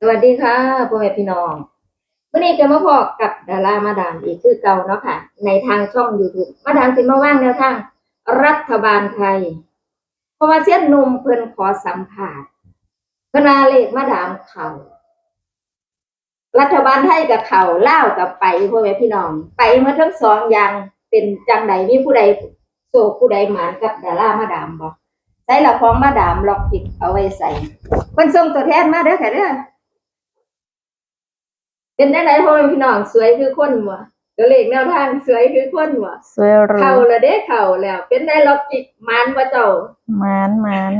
สวัสดีค่ะพ่อแม่พี่น้องวันนี้จะมาพอกับดารามาดามอีกคือเก่าเนาะค่ะ ในทางช่อง YouTube มาดามสิมาว่างแนวทาง รัฐบาลไทย เพราะว่าเส้นนุ่มเพิ่นขอสัมผัสเพนาเลขมาดามเขารัฐบาลไทยกับเขาเล่ากับไปพ่อแม่พี่น้อง ไปมาทั้งสองอย่างเป็นจังใดมีผู้ใดโศกผู้ใดหมานกับดารามาดามบอกใส่ละของมาดามล็อกผิดเอาไว้ใส่เพิ่นส่งตัวแทนมาเด้อค่ะเด้อ เป็นได้ไหนพ่อแม่พี่น้องสวยคือคนวะตัวเลขแนวทางสวยคือคนวะสวยหรูเข่าละเด้เข่าแล้ว เป็นได้ล็อกจิกมานว่าเจ้ามานมาน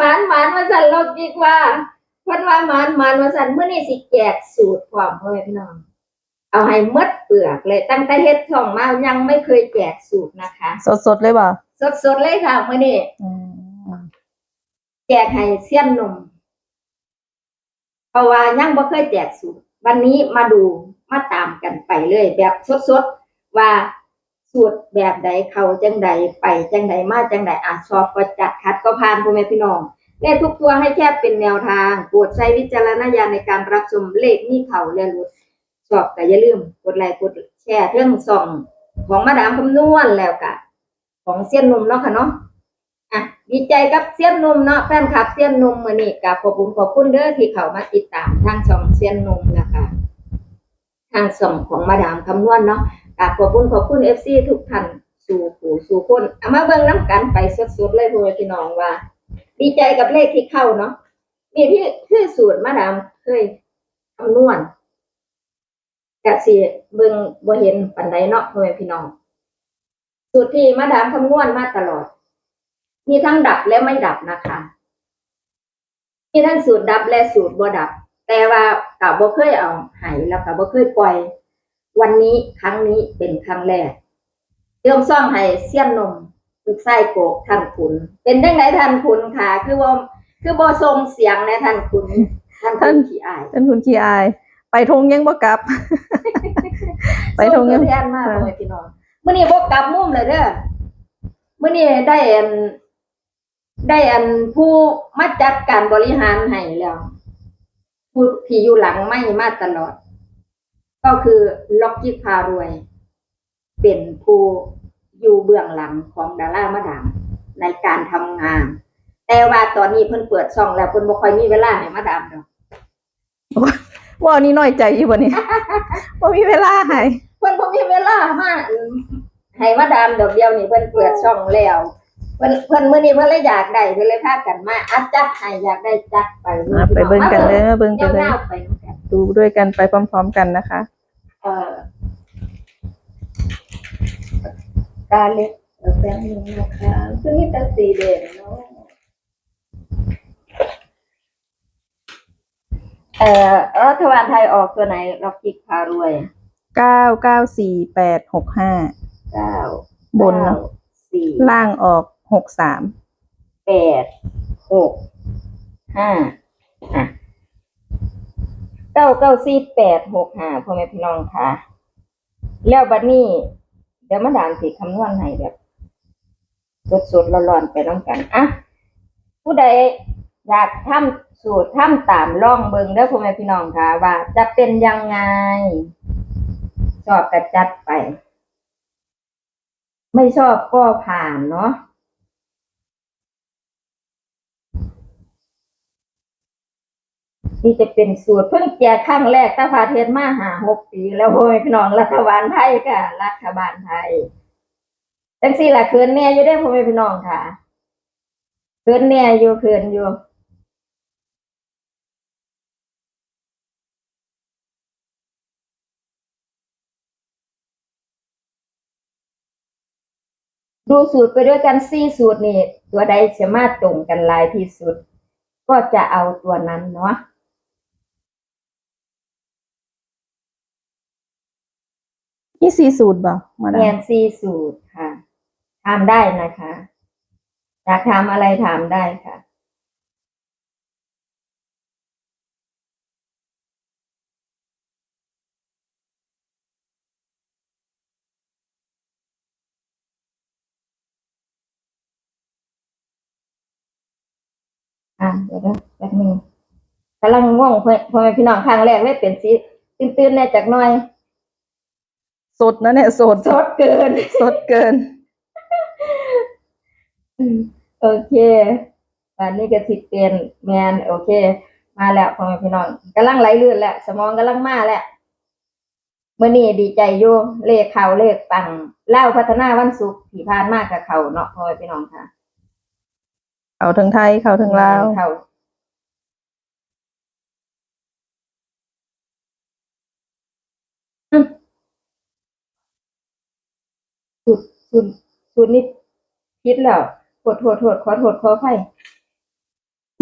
มานมานว่าสั่นล็อกจิกว่าเพิ่นว่ามานมานว่าสั่นเมื่อนี้สิแจกสูตรความพ่อแม่พี่น้อง เอาให้หมดเปลือกเลยตั้งแต่เฮ็ดช่องมายังไม่เคยแจกสูตรนะคะ สดสดๆเลยบ่สดๆเลยค่ะมื่อนี้อืมแจกให้เสี้ยนหนุ่ม เพราะว่ายังบ่เคยแจกสูตร วันนี้มาดูมาตามกันไปเลย แบบสดๆว่าสูตรแบบใดเขาจังใดไปจังใดมาจังใดอะชอบก็จัดคัดก็ผ่านพ่อแม่พี่น้องเลขทุกตัวให้แค่เป็นแนวทางโปรดใช้วิจารณญาณในการรับชมเลขนี่เขาและรุดชอบก็อย่าลืมกดไลค์กดแชร์เรื่องส่องของมาดามคำนวณแล้วกะของเสี้ยนหนุ่มเนาะค่ะเนาะ ดีใจกับเซียนนุ่มเนาะแฟนคลับเซียนนุ่มมือนี้กับขอบคุณขอบคุณเด้อที่เขามาติดตามทางช่องเซียนนุ่มนะคะทางช่องของมาดามคำนวณเนาะกับขอบคุณขอบคุณ FC ทุกท่านสู่ผู้สู่คนเอามาเบิ่งน้ำกันไปสดๆเลยพ่อพี่น้องว่า ดีใจกับเลขที่เข้าเนาะนี่ที่คือสูตรมาดามเคยคำนวณกะสิเบิ่งบ่เห็นปานใดเนาะพ่อแม่พี่น้องสูตรที่มาดามคำนวณมาตลอด มีทั้งดับและไม่ดับนะคะมีทั้งสูตรดับและสูตรบ่ดับ แต่ว่ากับบ่เคยเอาใหายแล้วกับบ่เคยปล่อย วันนี้ครั้งนี้เป็นครั้งแรกเริ่มซ่องให้เสี้ยนนมลูกไส้โกกท่านขุนเป็นได้ไงท่านขุนค่ะ คือว่าคือบ่ทรงเสียงในท่านขุนท่านขุนขี้อายเป็นคุณขี้อาย ไปทงยังบ่กลับ ไปทงยัยังงแทนมากเลยพี่น้องมื้อนี้บ่กลับมุมเลยเด้อมื้อนี้ได้อัน ได้อันผู้มาจัดการบริหารให้แล้วผู้ที่อยู่หลังไม่มาตลอด ก็คือล็อกกี้พารวย เป็นผู้อยู่เบื้องหลังของดารามาดามในการทำงาน แต่ว่าตอนนี้เพิ่นเปิดช่องแล้วเพิ่นบ่ค่อยมีเวลาให้มาดามดอกว่านี่น้อยใจอยู่บ่เนี่ยว่ามีเวลาให้เพิ่นบ่มีเวลามาให้มาดามดอกเดียวนี่เพิ่นเปิดช่องแล้ว เพิ่นเพิ่นมื้อนี้เพิ่นเลยอยากได้เพิ่นเลยพากันมาอัดจัดให้อยากได้จัดไปมาไปเบิ่งกันเด้อเบิ่งเดี๋กัยนวเลยเาไปนำกันดูด้วยกันไปพร้อมๆกันนะคะ เอ่อการเล็กเออแป๊บนึงนะคะซึ่งมีแต่สีแดงเนาะเอ่อรัฐบาลไทยออกตัวไหนล็อกกิกพารวยเก้าเก้าสี่แปดหกห้า เก้าบนเนาะก้าสี่ล่างออก หกสามแปดหกห้าอะเก้าเก้าสี่แปดหกห้าพ่อแม่พี่น้องค่ะ แล้วบัดนี้ เดี๋ยวมาดามสิคำนวณให้แบบสดๆร้อนๆไปน้องกันอะผู้ใดอยากทำสูตรทำตามล่องเบิงเด้อพ่อแม่พี่น้องค่ะ ว่าจะเป็นยังไงชอบกระจัดไป ไม่ชอบก็ผ่านเนาะ นี่จะเป็นสูตรเพิ่งแจกครั้งแรกตั้งพาเทศมาหาหกปีแล้วโอ้ยพี่น้องรัฐบาลไทยค่ะรัฐบาลไทยจังสี่ละเคินแน่อยู่ได้พ่อแม่พี่น้องค่ะเคินแน่อยู่เคินอยู่ดูสูตรไปด้วยกันสี่สูตรนี่ตัวใดสามารถตรงกันลายที่สุด ก็จะเอาตัวนั้นเนาะ นี่สี่สูตรบ่มาดาแนมนซีสูตรค่ะถามได้นะคะอยากถามอะไรถามได้ค่ะ อะเดี๋ยวนะแป๊บนึงกำลังง่วงพ่อพ่อแม่พี่น้องครั้งแรกเลยเป็นสิตื่นๆแน่จักหน่อย สดนะเนี่ยสดสดเกิน สดเกิน โอเคอันนี้ก็สิเป็นแมนโอเค มาแล้วพ่อแม่พี่น้องกำลังไหลลื่นแล้วสมองกำลังมาแล้วเมื่อนี้ดีใจอยู่เลขเขาเลขปังเล่าวพัฒนาวันศุกร์ที่ผ่านมากับเขาเนาะพ่อแม่พี่น้องค่ะ เขาถึงไทยเขาถึงลาวเขา สุดสุดสุดนี่คิดแล้วโทษโทษโทษขอโทษขออภัย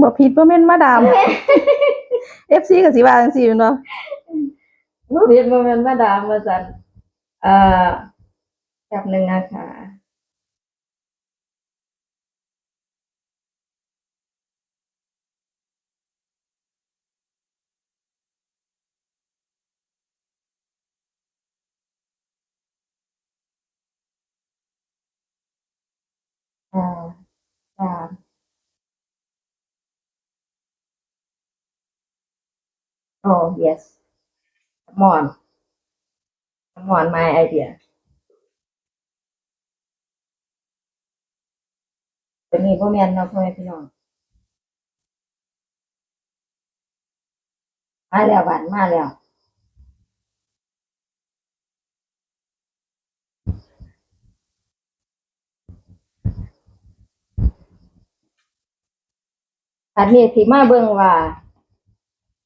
บ่ผิดบ่แม่นมาดาม FC ก็สิว่าจังซี่แม่นบ่รูปเรียนโมเมนต์มาดามมาสันเอ่อแป๊บหนึ่งนะคะ อ่าสามโอ้ yes come on come on my idea ตัวนี้พ่อแม่นเนาะพ่อแม่พี่น้องมาแล้วบันมาแล้ว อันนี้สิมาเบิ่งว่า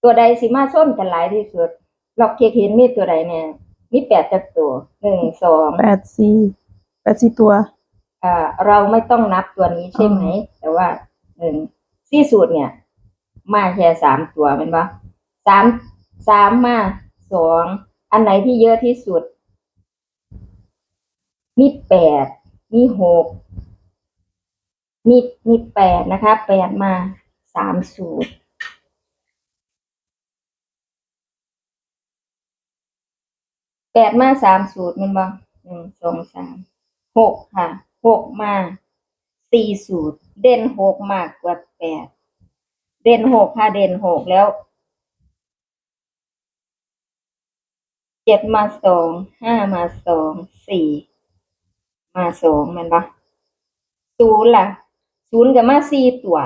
ตัวใดสิมาส้นกันหลายที่สุดลอกเค้กเห็นมีตัวใดเนี่ย มีแปดจักตัวหนึ่งสอง84 84ตัวอ่าเราไม่ต้องนับตัวนี้ใช่ไหม แต่ว่าหนึ่งซี่สูตรเนี่ย มาแค่สามตัวเป็นปะสามสามมาสองอันไหนที่เยอะที่สุด มีแปดมีหกมีมีแปดนะคะแปดมา สามสูตร แปดมาสามสูตรมันบ่หนึ่งสองสามหกค่ะหกมาสี่สูตร เด่นหกมากกว่าแปดเด่นหกค่ะเด่นหกแล้วเจ็ดมาสองห้ามาสองสี่มาสองมันบ่ศูนย์ล่ะศูนย์กับมาสี่ตัว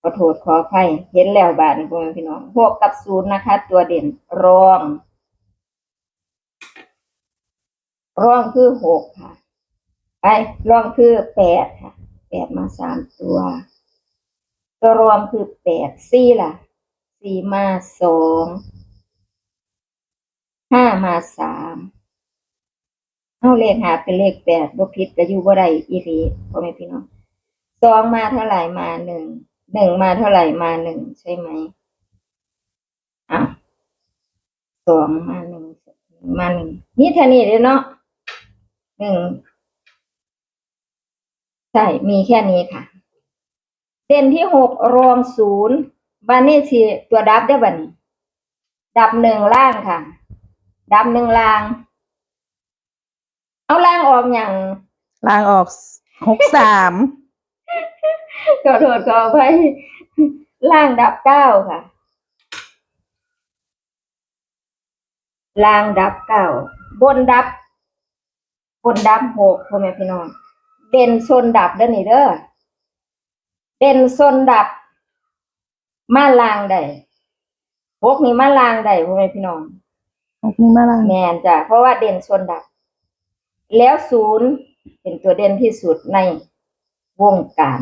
ขอโทษขออภัยเห็นแล้วบาดนี้พ่อแม่พี่น้องหกกับศูนย์นะคะ ตัวเด่นรองร่องคือหกค่ะไอ้ร่องคือแปดค่ะแปดมาสามตัว ตัวรวมคือแปดสี่ล่ะสี่มาสองห้ามาสามเอาเลขหาเป็นเลขแปดบพิษก็อยู่บ่ได้อีหลีพ่อแม่พี่น้องสองมาเท่าไหร่มาหนึ่ง หนึ่งมาเท่าไหร่มาหนึ่งใช่ไหมอะสองมาหนึ่งมาหนึ่งนี่เท่านี้เลยเนาะหนึ่งใช่ มีแค่นี้ค่ะ เด่นที่หกรองศูนย์บานนี่สิตัวดับได้บัดนี้ดับหนึ่งล่างค่ะ ดับหนึ่งล่าง เอาล่างออกอย่างลางออก63 ขอโทษขอไปล่างดับเก้าค่ะ ล่างดับเก้าบนดับ บนดับหกพ่อแม่พี่น้อง เด่นโซนดับเด้อนี่เด้อ เด่นโซนดับ มาลางได้หกนี่มาลางได้พ่อแม่พี่น้องออกนี่มาลางแมนจ้ะเพราะว่าเด่นโซนดับ แล้วศูนย์เป็นตัวเด่นที่สุดในวงการ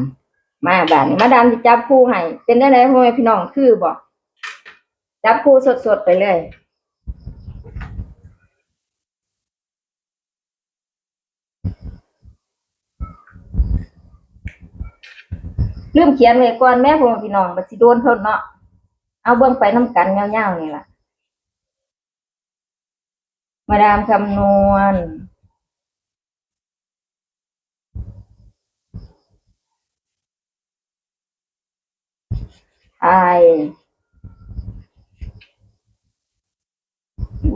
มาบานมาดามจะจับคู่ให้เป็นได้ไหนพ่อแม่พี่น้องคือบอกจับคู่สดๆไปเลยลืมเขียนไว้ก่อนแม่พ่อแม่พี่น้องบัดสิโดนเพิ่นเนาะเอาเบิ่งไปน้ำกันยาวๆนี่ล่ะ มาดามคำนวณ ไอ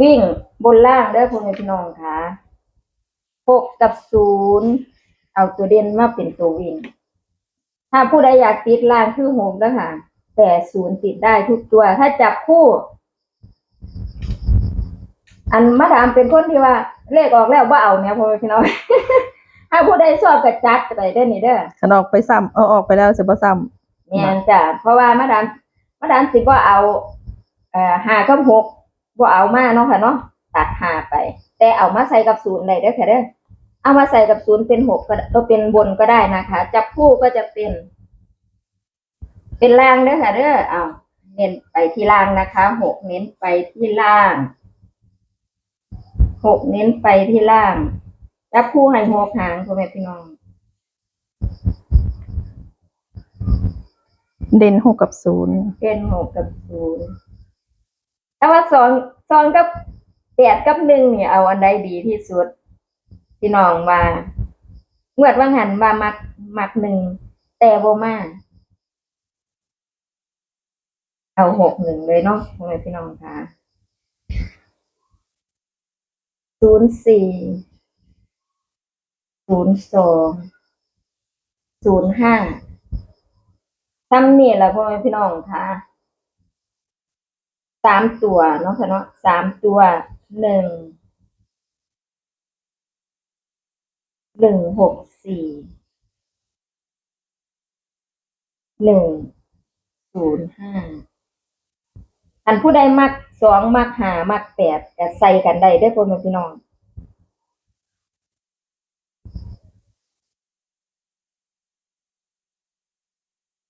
วิ่งบนล่างเด้อพ่อแม่พี่น้องค่ะหกกับศูนย์เอาตัวเด่นมาเป็นตัววิ่ง ถ้าผู้ใดอยากติดล่างคือหกเด้อค่ะ แต่ศูนย์ติดได้ทุกตัว ถ้าจับคู่ อันมาดามเป็นคนที่ว่า เลขออกแล้วว่าเอาเนี่ยพ่อแม่พี่น้องถ้าผู้ใดชอบกระจัดก็ได้เด้นี่เด้อขันออกไปซ้ำเอาออกไปแล้วสิบ่ซ้แม่นจ้ะเพราะว่ามาดามมาดามสิบ่เอาเอ่อห้ากับหกบ่เอามาเนาะค่ะเนาะตัดห้าไป แต่เอามาใส่กับศูนย์ได้เด้อค่ะเด้อเอามาใส่กับศูนย์เป็นหกก็เออเป็นบนก็ได้นะคะ จับคู่ก็จะเป็น เป็นล่างเด้อค่ะเด้อเอาเน้นไปที่ล่างนะคะหกเน้นไปที่ล่างหกเน้นไปที่ล่างจับคู่ให้หกหางพ่อแม่พี่น้อง เด่นหกกับศูนย์เป็นหกกับศูนย์แต่ว่าสองสองกับแปดกับหนึ่งเนี่ยเอาอันใดดีที่สุดพี่น้องว่าเมื่อว่างหันว่ามักมักหนึ่งแต่บ่มาเอาหกหนึ่งเลยเนาะพ่อแม่พี่น้องคะศูนย์สี่ศูนย์สองศูนย์ห้า ซ้ำนี่แหละพ่อแม่พี่น้องค่ะสามตัวเนาะค่ะเนาะสามตัวหนึ่งหนึ่งหกสี่หนึ่งศูนย์ห้าอันผู้ใดมักสองมักหามักแปดก็ใส่กันได้ได้พ่อแม่พี่น้อง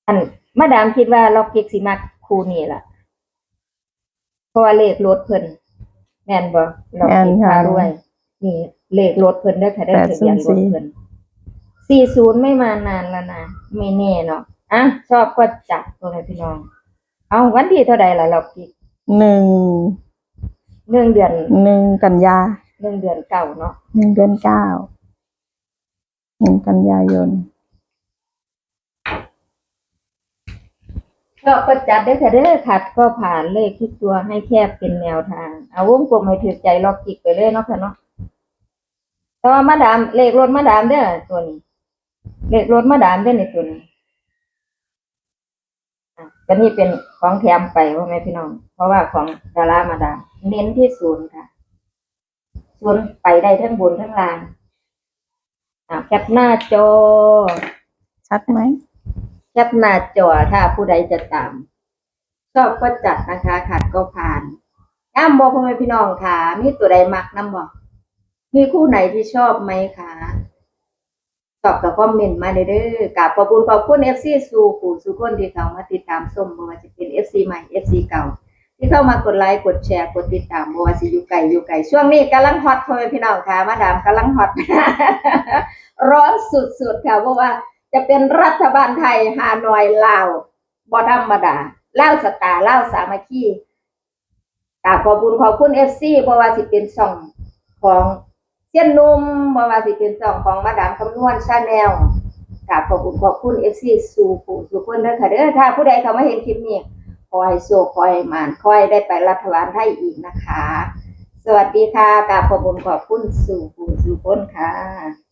อันมาดามคิดว่าล็อกกิกสิมักคู่นี้ล่ะเพราะว่าเลขรถเพิ่นแม่นบ่ล็อกกิกพารวย นี่เลขรถเพิ่นได้อค่ะได้อทะเบียนรถเพิ่นสี่ศูนย์ไม่มานานแล้วนะไม่แน่เนาะอะชอบก็จัดตัวเลยพี่น้อง เอาวันที่เท่าใดล่ะล็อกกิกหนึ่งหนึ่งเดือนหนึ่งกันยาหนึ่งเดือนเก่าเนาะหนึ่งเดือนเก้าหนึ่งกันยายน ชอบก็จัดได้อค่เด้อขัดก็ผ่านเลขทุกตัวให้แคบเป็นแนวทาง เอาวงกลมให้ถือใจล็อกกิกไปเลยเนาะค่ะเนาะแต่ว่ามาดามเลขรถมาดามเด้อตัวนี้ เลขรถมาดามเด้อในตัวนี้อะก็นี่เป็นของแถมไปว่าไหมพี่น้อง เพราะว่าของดารามาดามเน้นที่ศูนย์ค่ะศูนย์ไปได้ทั้งบนทั้งล่างแคปหน้าจอชัดไหม แคปหน้าจอถ้าผู้ใดจะตาม ชอบก็จัดนะคะขัดก็ผ่านอ้ามบอพ่อแม่พี่น้องค่ะ มีตัวใดมักน้ำบอกมีคู่ไหนที่ชอบไหมคะตอบกับคอมเมนต์มาเด้อกับขอบคุณขอบคุณเอฟซีสู่ผู้สู่คนที่เขามาติดตามส้มบ่ว่าจะเป็นเอฟซีใหม่เอฟซีเก่า ที่เข้ามากดไลค์กดแชร์กดติดตามบ่ว่าสิอยู่ไกลอยู่ไกลช่วงนี้กำลังฮอตพ่อแม่พี่น้องค่ะมาดามกำลังฮอตร้อนสุดๆค่ะเพราะว่า จะเป็นรัฐบาลไทยฮานอยลาวบอธรรมดาล่าสตาร์ลาสามัคคีกราบขอบคุณขอบคุณเอฟซีเพราะว่าสิเป็นช่องของเส้นนุ่มเพราะว่าสิเป็นช่องของมาดามคำนวณชาแนลกราบขอบคุณขอบคุณเอฟซีสู่ผู้สู่คนเด้อค่ะเด้อถ้าผู้ใดเขามาเห็นคลิปนี้ขอให้โชคอให้หมานขอให้ได้ไปรัฐบาลไทยอีกนะคะ สวัสดีค่ะกราบขอบคุณขอบคุณสู่ผู้สู่คนค่ะ